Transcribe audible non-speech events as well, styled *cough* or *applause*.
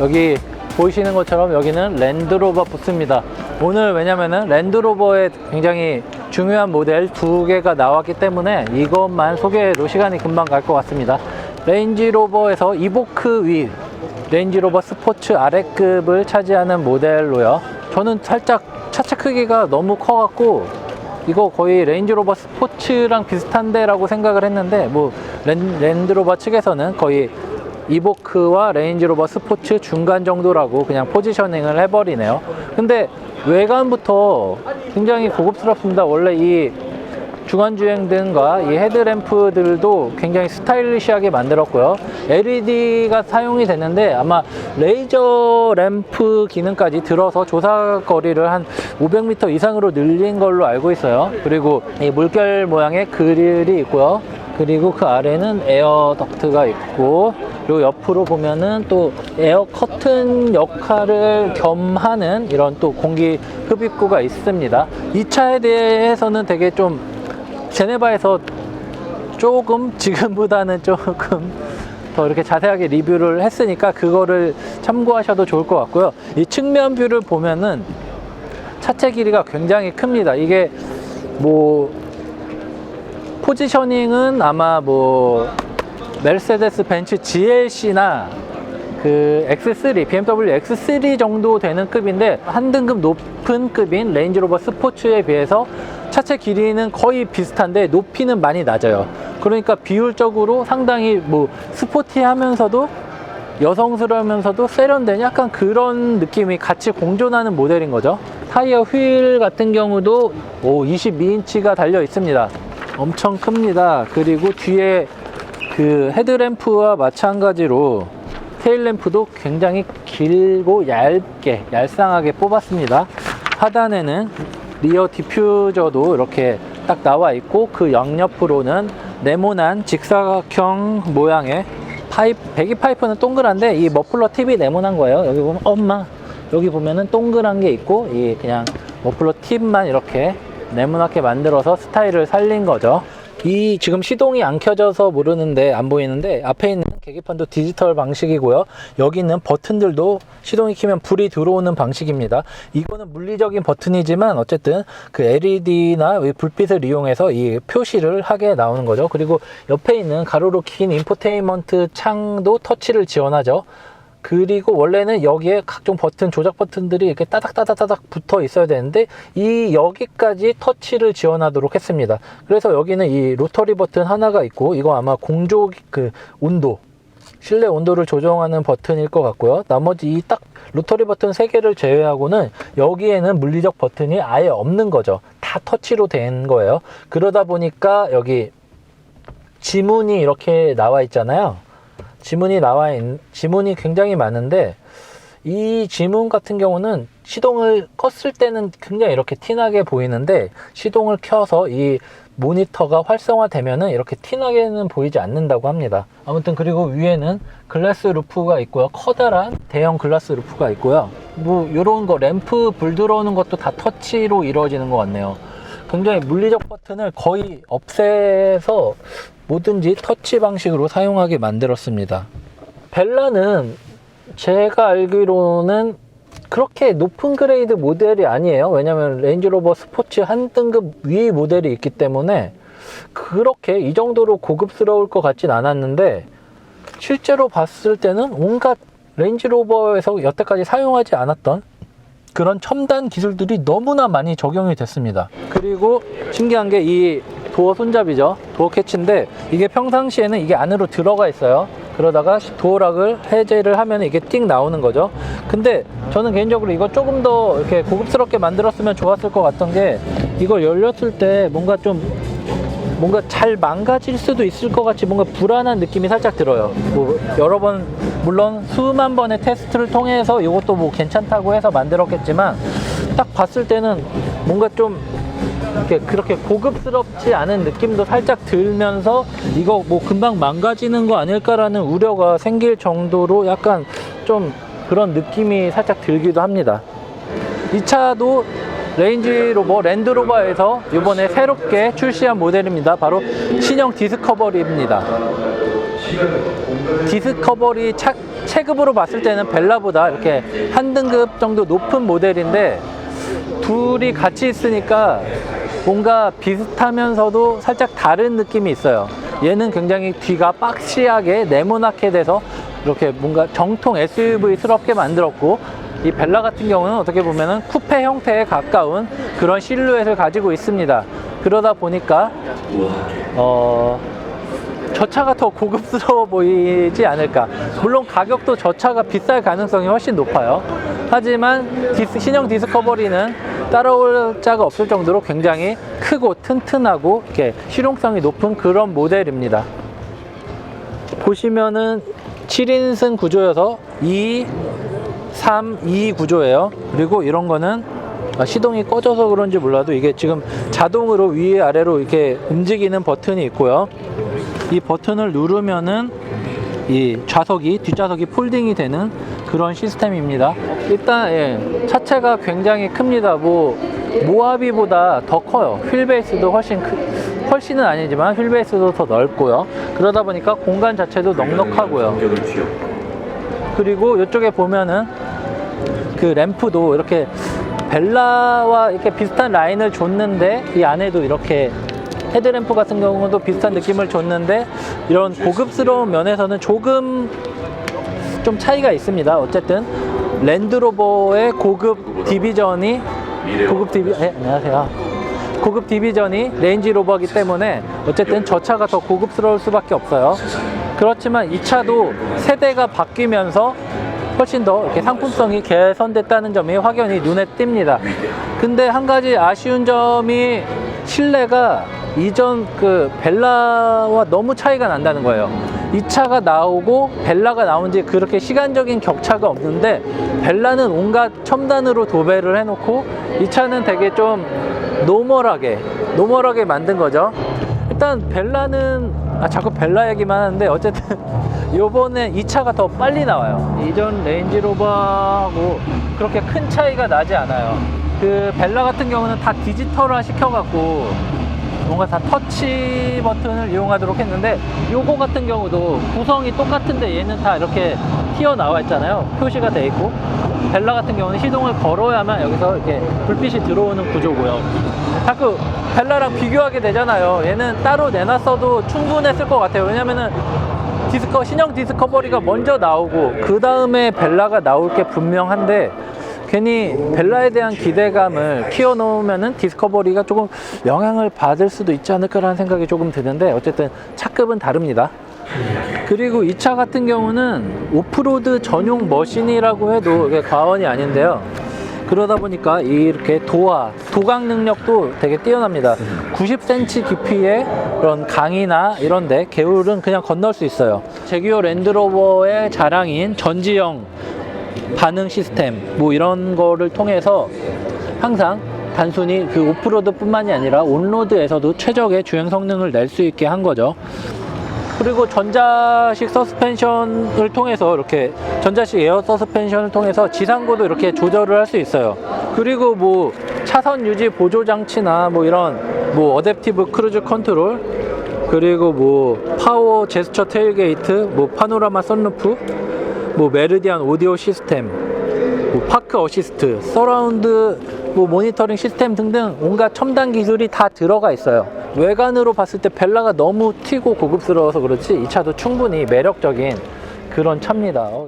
여기 보이시는 것처럼 여기는 랜드로버 부스입니다. 오늘 왜냐면은 랜드로버의 굉장히 중요한 모델 두 개가 나왔기 때문에 이것만 소개해도 시간이 금방 갈 것 같습니다. 레인지로버에서 이보크 위 레인지로버 스포츠 아래급을 차지하는 모델로요. 저는 살짝 차체 크기가 너무 커갖고 이거 거의 레인지로버 스포츠랑 비슷한데 라고 생각을 했는데 뭐 랜, 랜드로버 측에서는 거의 이보크와 레인지로버 스포츠 중간 정도라고 그냥 포지셔닝을 해버리네요. 근데 외관부터 굉장히 고급스럽습니다. 원래 이 중간주행 등과 이 헤드램프들도 굉장히 스타일리시하게 만들었고요. LED가 사용이 됐는데 아마 레이저 램프 기능까지 들어서 조사 거리를 한 500m 이상으로 늘린 걸로 알고 있어요. 그리고 이 물결 모양의 그릴이 있고요. 그리고 그 아래는 에어 덕트가 있고 그리고 옆으로 보면은 또 에어 커튼 역할을 겸하는 이런 또 공기 흡입구가 있습니다. 이 차에 대해서는 되게 좀 제네바에서 조금 *laughs* 지금보다는 조금 더 이렇게 자세하게 리뷰를 했으니까 그거를 참고하셔도 좋을 것 같고요. 이 측면 뷰를 보면은 차체 길이가 굉장히 큽니다. 이게 뭐 포지셔닝은 아마 뭐 메르세데스 벤츠 GLC나 그 X3, BMW X3 정도 되는 급인데 한 등급 높은 급인 레인지로버 스포츠에 비해서 차체 길이는 거의 비슷한데 높이는 많이 낮아요. 그러니까 비율적으로 상당히 뭐 스포티하면서도 여성스러우면서도 세련된 약간 그런 느낌이 같이 공존하는 모델인 거죠. 타이어 휠 같은 경우도 오 22인치가 달려 있습니다. 엄청 큽니다. 그리고 뒤에 그 헤드램프와 마찬가지로 테일램프도 굉장히 길고 얇게 얄쌍하게 뽑았습니다. 하단에는 리어 디퓨저도 이렇게 딱 나와 있고 그 양옆으로는 네모난 직사각형 모양의 파이프 배기 파이프는 동그란데 이 머플러 팁이 네모난 거예요. 여기 보면 엄마 여기 보면은 동그란 게 있고 이 그냥 머플러 팁만 이렇게 네모나게 만들어서 스타일을 살린 거죠. 이 지금 시동이 안 켜져서 모르는데 안 보이는데 앞에 있는 계기판도 디지털 방식이고요. 여기 있는 버튼들도 시동이 키면 불이 들어오는 방식입니다. 이거는 물리적인 버튼이지만 어쨌든 그 LED나 불빛을 이용해서 이 표시를 하게 나오는 거죠. 그리고 옆에 있는 가로로 긴 인포테인먼트 창도 터치를 지원하죠. 그리고 원래는 여기에 각종 버튼 조작 버튼들이 이렇게 따닥따닥따닥 붙어 있어야 되는데 이 여기까지 터치를 지원하도록 했습니다. 그래서 여기는 이 로터리 버튼 하나가 있고 이거 아마 공조 그 온도 실내 온도를 조정하는 버튼일 것 같고요. 나머지 이 딱 로터리 버튼 세 개를 제외하고는 여기에는 물리적 버튼이 아예 없는 거죠. 다 터치로 된 거예요. 그러다 보니까 여기 지문이 이렇게 나와 있잖아요. 지문이 나와 있, 지문이 굉장히 많은데 이 지문 같은 경우는 시동을 껐을 때는 굉장히 이렇게 티나게 보이는데 시동을 켜서 이 모니터가 활성화되면은 이렇게 티나게는 보이지 않는다고 합니다. 아무튼 그리고 위에는 글라스 루프가 있고요. 커다란 대형 글라스 루프가 있고요. 뭐 이런 거 램프 불 들어오는 것도 다 터치로 이루어지는 것 같네요. 굉장히 물리적 버튼을 거의 없애서 뭐든지 터치 방식으로 사용하게 만들었습니다. 벨라는 제가 알기로는 그렇게 높은 그레이드 모델이 아니에요. 왜냐면 레인지로버 스포츠 한 등급 위 모델이 있기 때문에 그렇게 이 정도로 고급스러울 것 같진 않았는데 실제로 봤을 때는 온갖 레인지로버에서 여태까지 사용하지 않았던 그런 첨단 기술들이 너무나 많이 적용이 됐습니다. 그리고 신기한 게 이 도어 손잡이죠. 도어 캐치인데 이게 평상시에는 이게 안으로 들어가 있어요. 그러다가 도어락을 해제를 하면 이게 띵 나오는 거죠. 근데 저는 개인적으로 이거 조금 더 이렇게 고급스럽게 만들었으면 좋았을 것 같던 게 이걸 열렸을 때 뭔가 좀 뭔가 잘 망가질 수도 있을 것 같이 뭔가 불안한 느낌이 살짝 들어요. 뭐 여러 번 물론 수만 번의 테스트를 통해서 이것도 뭐 괜찮다고 해서 만들었겠지만 딱 봤을 때는 뭔가 좀 이렇게 그렇게 고급스럽지 않은 느낌도 살짝 들면서 이거 뭐 금방 망가지는 거 아닐까라는 우려가 생길 정도로 약간 좀 그런 느낌이 살짝 들기도 합니다. 이 차도 레인지로버 랜드로버에서 이번에 새롭게 출시한 모델입니다. 바로 신형 디스커버리입니다. 디스커버리 차, 체급으로 봤을 때는 벨라보다 이렇게 한 등급 정도 높은 모델인데 둘이 같이 있으니까 뭔가 비슷하면서도 살짝 다른 느낌이 있어요. 얘는 굉장히 뒤가 박시하게 네모나게 돼서 이렇게 뭔가 정통 SUV스럽게 만들었고 이 벨라 같은 경우는 어떻게 보면은 쿠페 형태에 가까운 그런 실루엣을 가지고 있습니다. 그러다 보니까 어, 저 차가 더 고급스러워 보이지 않을까. 물론 가격도 저 차가 비쌀 가능성이 훨씬 높아요. 하지만 디스- 신형 디스커버리는 따라올 자가 없을 정도로 굉장히 크고 튼튼하고 이렇게 실용성이 높은 그런 모델입니다. 보시면은 7인승 구조여서 2, 3, 2 구조예요. 그리고 이런 거는 아, 시동이 꺼져서 그런지 몰라도 이게 지금 자동으로 위 아래로 이렇게 움직이는 버튼이 있고요. 이 버튼을 누르면은 이 좌석이 뒷좌석이 폴딩이 되는 그런 시스템입니다. 일단 예, 차체가 굉장히 큽니다. 뭐 모하비보다 더 커요. 휠베이스도 훨씬 크, 훨씬은 아니지만 휠베이스도 더 넓고요. 그러다 보니까 공간 자체도 넉넉하고요. 그리고 이쪽에 보면은 그 램프도 이렇게 벨라와 이렇게 비슷한 라인을 줬는데 이 안에도 이렇게 헤드램프 같은 경우도 비슷한 느낌을 줬는데 이런 고급스러운 면에서는 조금 좀 차이가 있습니다. 어쨌든 랜드로버의 고급 디비전이 고급 디비 네, 안녕하세요. 고급 디비전이 레인지 로버이기 때문에 어쨌든 저 차가 더 고급스러울 수밖에 없어요. 그렇지만 이 차도 세대가 바뀌면서 훨씬 더 이렇게 상품성이 개선됐다는 점이 확연히 눈에 띕니다. 근데 한 가지 아쉬운 점이 실내가 이전 그 벨라와 너무 차이가 난다는 거예요. 이 차가 나오고 벨라가 나온 지 그렇게 시간적인 격차가 없는데 벨라는 온갖 첨단으로 도배를 해놓고 이 차는 되게 좀 노멀하게 노멀하게 만든 거죠. 일단 벨라는 아 자꾸 벨라 얘기만 하는데 어쨌든 요번에 이 차가 더 빨리 나와요. 이전 레인지로버하고 그렇게 큰 차이가 나지 않아요. 그 벨라 같은 경우는 다 디지털화 시켜갖고 뭔가 다 터치 버튼을 이용하도록 했는데 요거 같은 경우도 구성이 똑같은데 얘는 다 이렇게 튀어나와 있잖아요. 표시가 돼 있고 벨라 같은 경우는 시동을 걸어야만 여기서 이렇게 불빛이 들어오는 구조고요. 자꾸 벨라랑 비교하게 되잖아요. 얘는 따로 내놨어도 충분했을 것 같아요. 왜냐면은 디스커 신형 디스커버리가 먼저 나오고 그 다음에 벨라가 나올 게 분명한데 괜히 벨라에 대한 기대감을 키워놓으면은 디스커버리가 조금 영향을 받을 수도 있지 않을까라는 생각이 조금 드는데 어쨌든 차급은 다릅니다. 그리고 이 차 같은 경우는 오프로드 전용 머신이라고 해도 이게 과언이 아닌데요. 그러다 보니까 이렇게 도화, 도강 능력도 되게 뛰어납니다. 90cm 깊이의 그런 강이나 이런데 개울은 그냥 건널 수 있어요. 제규어 랜드로버의 자랑인 전지형 반응 시스템 뭐 이런 거를 통해서 항상 단순히 그 오프로드뿐만이 아니라 온로드에서도 최적의 주행 성능을 낼 수 있게 한 거죠. 그리고 전자식 서스펜션을 통해서 이렇게 전자식 에어 서스펜션을 통해서 지상고도 이렇게 조절을 할 수 있어요. 그리고 뭐 차선 유지 보조 장치나 뭐 이런 뭐 어댑티브 크루즈 컨트롤 그리고 뭐 파워 제스처 테일게이트, 뭐 파노라마 선루프, 뭐 메르디안 오디오 시스템, 뭐 파크 어시스트, 서라운드 뭐 모니터링 시스템 등등 온갖 첨단 기술이 다 들어가 있어요. 외관으로 봤을 때 벨라가 너무 튀고 고급스러워서 그렇지 이 차도 충분히 매력적인 그런 차입니다. 어,